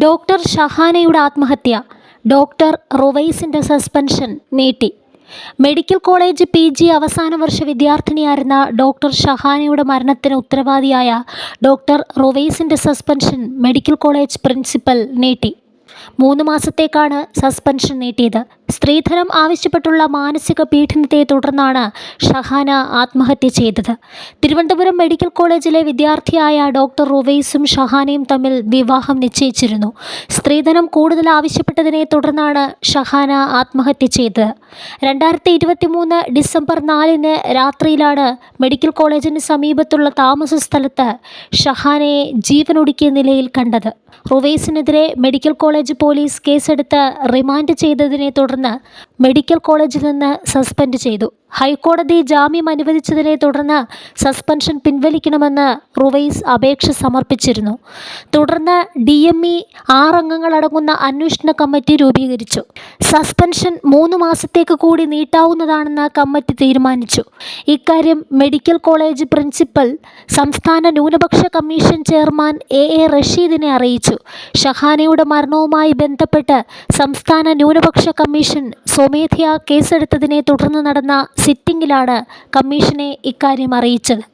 Doctor ഷഹാനയുടെ ആത്മഹത്യ. Doctor റുവൈസിന്റെ സസ്പെൻഷൻ നീട്ടി. മെഡിക്കൽ കോളേജ് പി ജി അവസാന വർഷ വിദ്യാർത്ഥിനിയായിരുന്ന ഡോക്ടർ ഷഹാനയുടെ മരണത്തിന് ഉത്തരവാദിയായ ഡോക്ടർ റുവൈസിന്റെ സസ്പെൻഷൻ മെഡിക്കൽ കോളേജ് പ്രിൻസിപ്പൽ നീട്ടി. മൂന്ന് മാസത്തേക്കാണ് സസ്പെൻഷൻ നീട്ടിയത്. സ്ത്രീധനം ആവശ്യപ്പെട്ടുള്ള മാനസിക പീഡനത്തെ തുടർന്നാണ് ഷഹാന ആത്മഹത്യ ചെയ്തത്. തിരുവനന്തപുരം മെഡിക്കൽ കോളേജിലെ വിദ്യാർത്ഥിയായ ഡോക്ടർ റുവൈസും ഷഹാനയും തമ്മിൽ വിവാഹം നിശ്ചയിച്ചിരുന്നു. സ്ത്രീധനം കൂടുതൽ ആവശ്യപ്പെട്ടതിനെ തുടർന്നാണ് ഷഹാന ആത്മഹത്യ ചെയ്തത്. രണ്ടായിരത്തി ഇരുപത്തി മൂന്ന് ഡിസംബർ നാലിന് രാത്രിയിലാണ് മെഡിക്കൽ കോളേജിന് സമീപത്തുള്ള താമസ സ്ഥലത്ത് ഷഹാനയെ ജീവനൊടുക്കിയ നിലയിൽ കണ്ടത്. റുവൈസിനെതിരെ മെഡിക്കൽ കോളേജ് പോലീസ് കേസെടുത്ത് റിമാൻഡ് ചെയ്തതിനെ തുടർന്ന് മെഡിക്കൽ കോളേജിൽ നിന്ന് സസ്പെൻഡ് ചെയ്തു. ഹൈക്കോടതി ജാമ്യം അനുവദിച്ചതിനെ തുടർന്ന് സസ്പെൻഷൻ പിൻവലിക്കണമെന്ന് റുവൈസ് അപേക്ഷ സമർപ്പിച്ചിരുന്നു. തുടർന്ന് ഡി എം ഇ ആറംഗങ്ങളടങ്ങുന്ന അന്വേഷണ കമ്മിറ്റി രൂപീകരിച്ചു. സസ്പെൻഷൻ മൂന്ന് മാസത്തേക്ക് കൂടി നീട്ടാവുന്നതാണെന്ന് കമ്മിറ്റി തീരുമാനിച്ചു. ഇക്കാര്യം മെഡിക്കൽ കോളേജ് പ്രിൻസിപ്പൽ സംസ്ഥാന ന്യൂനപക്ഷ കമ്മീഷൻ ചെയർമാൻ എ എ റഷീദിനെ അറിയിച്ചു. ഷഹാനയുടെ മരണവുമായി ബന്ധപ്പെട്ട് സംസ്ഥാന ന്യൂനപക്ഷ കമ്മീഷൻ സ്വമേധയാ കേസെടുത്തതിനെ തുടർന്ന് നടന്ന സിറ്റിംഗിലാണ് കമ്മീഷനെ ഇക്കാര്യം അറിയിച്ചത്.